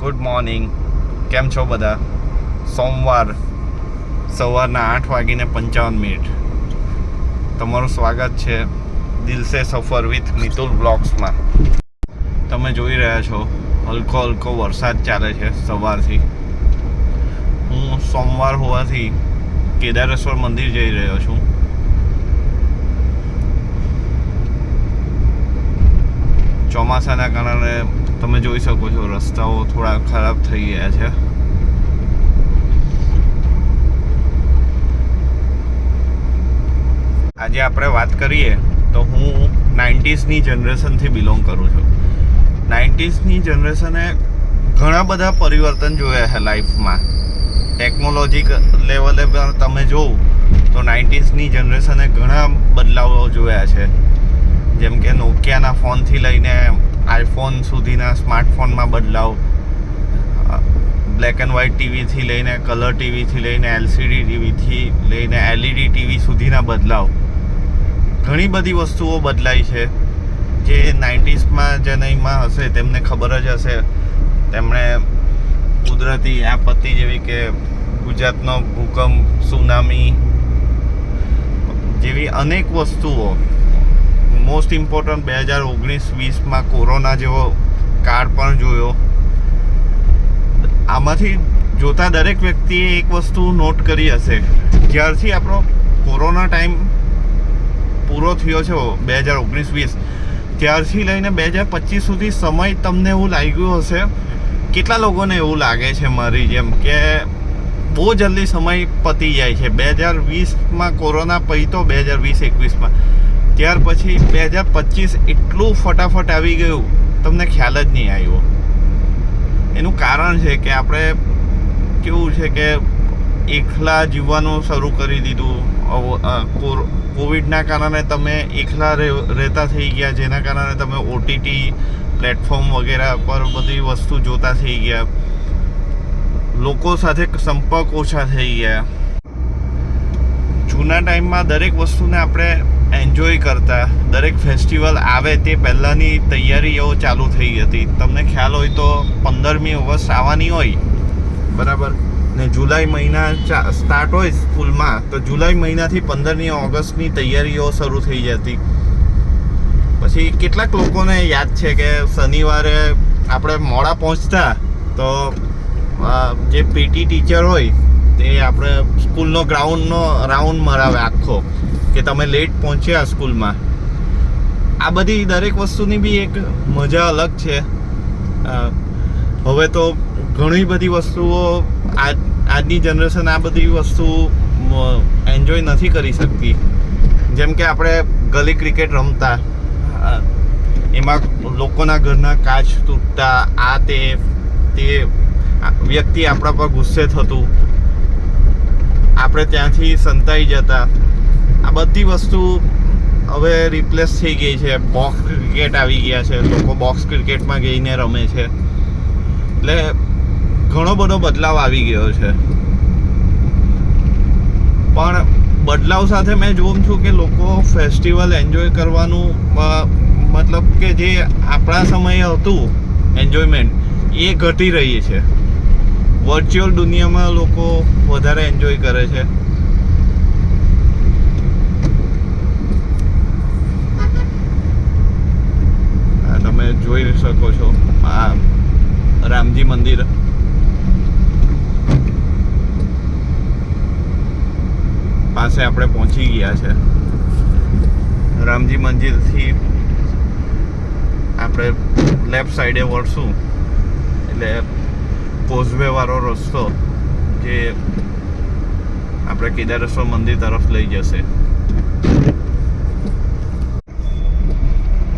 Good morning કેમ છો બધા? સોમવાર, સવારના આઠ વાગીને પંચાવન મિનિટ. તમારું સ્વાગત છે દિલસે સફર વિથ મિતુલ બ્લોગ્સમાં. તમે જોઈ રહ્યા છો, હલકો હલકો વરસાદ ચાલે છે સવારથી. હું સોમવાર હોવાથી કેદારેશ્વર મંદિર જઈ રહ્યો છું. ચોમાસાના કારણે તમે જોઈ શકો છો, રસ્તાઓ થોડા ખરાબ થઈ ગયા છે. આજે આપણે વાત કરીએ તો હું નાઇન્ટીઝની જનરેશનથી બિલોંગ કરું છું. નાઇન્ટીઝની જનરેશને ઘણા બધા પરિવર્તન જોયા છે લાઈફમાં. ટેકનોલોજી લેવલે પણ તમે જોવ તો નાઇન્ટીઝની જનરેશને ઘણા બદલાવો જોયા છે. જેમ કે નોકિયાના ફોનથી લઈને આઈફોન સુધીના સ્માર્ટફોનમાં બદલાવ બ્લેક એન્ડ વ્હાઇટ ટીવીથી લઈને, કલર ટીવીથી લઈને, એલસીડી ટીવીથી લઈને, એલઈડી ટીવી સુધીના બદલાવ. ઘણી બધી વસ્તુઓ બદલાઈ છે. જે નાઇન્ટીઝમાં નહીંમાં હશે, તેમને ખબર જ હશે. તેમણે કુદરતી આપત્તિ જેવી કે ગુજરાતનો ભૂકંપ, સુનામી જેવી અનેક વસ્તુઓ મોસ્ટ ઇમ્પોર્ટન્ટ બે હજાર ઓગણીસ વીસમાં કોરોના જેવો કાળ પણ જોયો. આમાંથી જોતા દરેક વ્યક્તિએ એક વસ્તુ નોટ કરી હશે. જ્યારથી આપણો કોરોના ટાઈમ પૂરો થયો છે બે હજાર ઓગણીસ વીસ. ત્યારથી લઈને બે હજાર પચીસ સુધી સમય તમને એવું લાગ્યું હશે. કેટલા લોકોને એવું લાગે છે મારી જેમ કે બહુ જલ્દી સમય પતી જાય છે. બે હજાર વીસમાં કોરોના પૈતો બે હજાર વીસ એકવીસમાં. ત્યાર પછી બે હજાર પચીસ એટલું ફટાફટ આવી ગયું, તમને ખ્યાલ જ નહીં આવ્યો. એનું કારણ છે કે આપણે કેવું છે કે એકલા જીવવાનું શરૂ કરી દીધું. કોવિડના કારણે તમે એકલા રહેતા થઈ ગયા, જેના કારણે તમે ઓટીટી પ્લેટફોર્મ વગેરે પર બધી વસ્તુ જોતા થઈ ગયા. લોકો સાથે સંપર્ક ઓછા થઈ ગયા. જૂના ટાઈમમાં દરેક વસ્તુને આપણે એન્જોય કરતા. દરેક ફેસ્ટિવલ આવે તે પહેલાંની તૈયારીઓ ચાલુ થઈ હતી. તમને ખ્યાલ હોય તો પંદરમી ઓગસ્ટ આવવાની હોય. બરાબર. ને જુલાઈ મહિના સ્ટાર્ટ હોય સ્કૂલમાં, તો જુલાઈ મહિનાથી પંદરમી ઓગસ્ટની તૈયારીઓ શરૂ થઈ જતી. પછી કેટલાક લોકોને યાદ છે કે શનિવારે આપણે મોડા પહોંચતા, તો જે પીટી ટીચર હોય, તે આપણે સ્કૂલનો ગ્રાઉન્ડનો રાઉન્ડ મરાવે આખો. કે તમે લેટ પહોંચ્યા સ્કૂલમાં. આ બધી દરેક વસ્તુની બી એક મજા અલગ છે. હવે તો ઘણી બધી વસ્તુઓ આજ આજની જનરેશન આ બધી વસ્તુ એન્જોય નથી કરી શકતી. જેમ કે આપણે ગલી ક્રિકેટ રમતા. એમાં લોકોના ઘરના કાચ તૂટતા, આ તે તે વ્યક્તિ આપણા પર ગુસ્સે થતું. આપણે ત્યાંથી સંતાઈ જતા. આ બધી વસ્તુ હવે રિપ્લેસ થઈ ગઈ છે. બોક્સ ક્રિકેટ આવી ગયા છે. લોકો બોક્સ ક્રિકેટમાં ગઈને રમે છે. એટલે ઘણો બધો બદલાવ આવી ગયો છે. પણ બદલાવ સાથે મેં જોઉં છું કે લોકો ફેસ્ટિવલ એન્જોય કરવાનું મતલબ કે જે આપણા સમયે હતું એન્જોયમેન્ટ એ ઘટી રહી છે. વર્ચ્યુઅલ દુનિયામાં લોકો વધારે એન્જોય કરે છે તમે જોઈ શકો છો આ રામજી મંદિર. પાસે આપણે પહોંચી ગયા છે. રામજી મંદિરથી આપણે લેફ્ટ સાઈડે વળશું. એટલે કોઝવેવાળો રસ્તો જે આપણે કેદારેશ્વર મંદિર તરફ લઈ જશે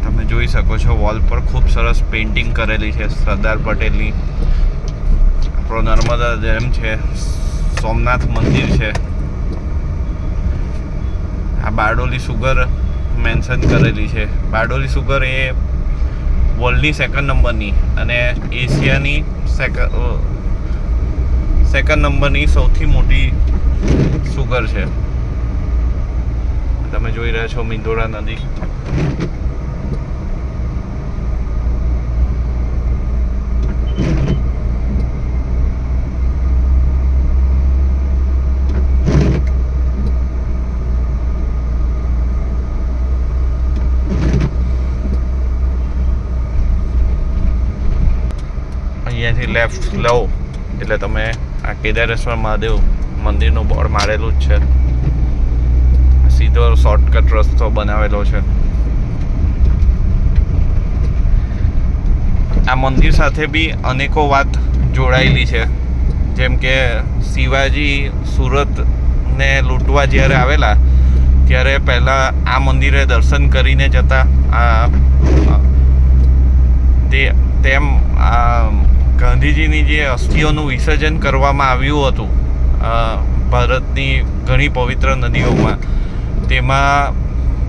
તમે જોઈ શકો છો. વોલ પર ખૂબ સરસ પેઇન્ટિંગ કરેલી છે સરદાર પટેલની. આપણો નર્મદા ડેમ છે. સોમનાથ મંદિર છે. આ બારડોલી સુગર મેન્શન કરેલી છે. બારડોલી સુગર એ વર્લ્ડની સેકન્ડ નંબરની અને એશિયાની સેકન્ડ નંબરની સૌથી મોટી સુગર છે. તમે જોઈ રહ્યા છો મિંદોરા નદી. અહીંયાથી લેફ્ટ લો એટલે તમે આ કેદારેશ્વર મહાદેવ મંદિરનું બોર્ડ મારેલું જ છે. સીધો શોર્ટકટ રસ્તો બનાવેલો છે. આ મંદિર સાથે બી અનેકો વાત જોડાયેલી છે. જેમ કે શિવાજી સુરતને લૂંટવા જ્યારે આવેલા, ત્યારે પહેલાં આ મંદિરે દર્શન કરીને જતા. આ, તે, તેમ આ ગાંધીજીની જે અસ્થિઓનું વિસર્જન કરવામાં આવ્યું હતું ભારતની ઘણી પવિત્ર નદીઓમાં, તેમાં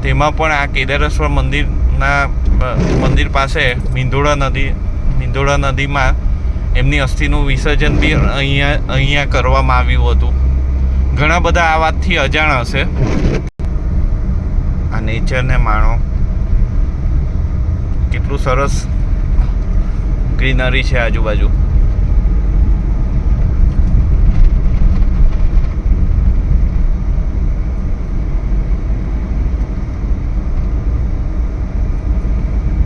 તેમાં પણ આ કેદારેશ્વર મંદિરના મંદિર પાસે મિંધોળા નદી, મિંધોળા નદીમાં એમની અસ્થિનું વિસર્જન બી અહીંયા અહીંયા કરવામાં આવ્યું હતું. ઘણા બધા આ વાતથી અજાણ હશે. આ નેચરને માણો. કેટલું સરસ ગ્રીનરી છે આજુબાજુ.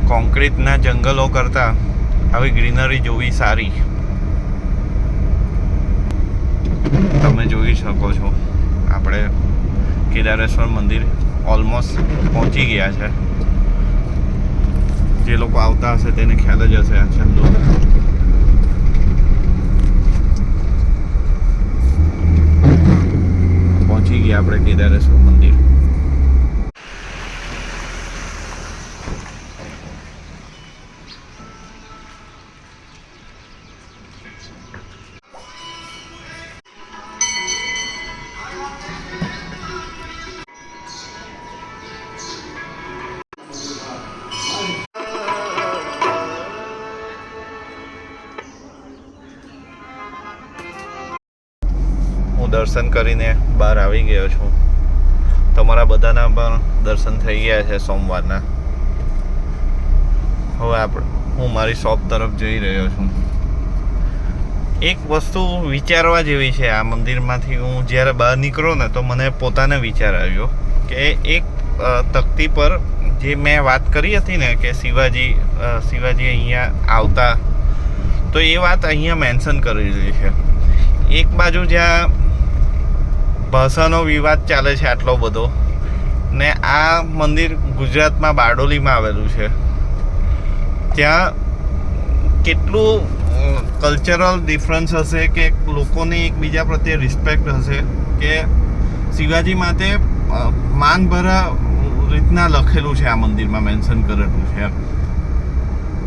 કોન્ક્રીટના જંગલો કરતાં આવી ગ્રીનરી જોવી સારી. તમે જોઈ શકો છો. આપણે કેદારેશ્વર મંદિર ઓલમોસ્ટ પહોંચી ગયા છે. જે લોકો આવતા હશે તેને ખ્યાલ જ હશે આ છેલ્લો પહોંચી ગયા આપણે કેદારેશ્વર મંદિર દર્શન કરીને બહાર આવી ગયો છું. તમારા બધાના પણ દર્શન થઈ ગયા છે સોમવારના. હવે આપણે હું મારી શોપ તરફ જઈ રહ્યો છું. એક વસ્તુ વિચારવા જેવી છે આ મંદિરમાંથી. હું જ્યારે બહાર નીકળ્યો ને તો મને પોતાને વિચાર આવ્યો કે એક તકતી પર જે મેં વાત કરી હતી ને કે શિવાજી શિવાજી અહીંયા આવતા, તો એ વાત અહીંયા મેન્શન કરેલી છે. એક બાજુ જ્યાં ભાષાનો વિવાદ ચાલે છે આટલો બધો. ને આ મંદિર ગુજરાતમાં બારડોલીમાં આવેલું છે. ત્યાં કેટલું કલ્ચરલ ડિફરન્સ હશે કે લોકોને એકબીજા પ્રત્યે રિસ્પેક્ટ હશે કે શિવાજી માટે માનભરા રીતના લખેલું છે આ મંદિરમાં મેન્શન કરેલું છે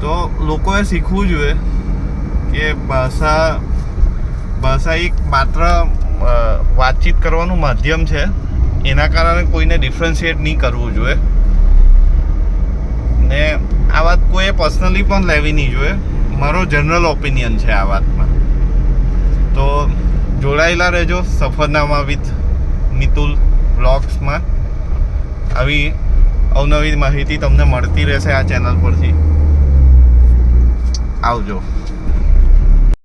તો લોકોએ શીખવું જોઈએ કે ભાષા ભાષા એક માત્ર વાતચીત કરવાનું માધ્યમ છે. એના કારણે કોઈને ડિફરન્શિએટ નહીં કરવું જોઈએ. ને આ વાત કોઈએ પર્સનલી પણ લેવી નહીં જોઈએ. મારો જનરલ ઓપિનિયન છે આ વાતમાં. તો જોડાયેલા રહેજો સફરનામા વિથ મિતુલ બ્લોગ્સમાં આવી અવનવી માહિતી તમને મળતી રહેશે આ ચેનલ પરથી. આવજો.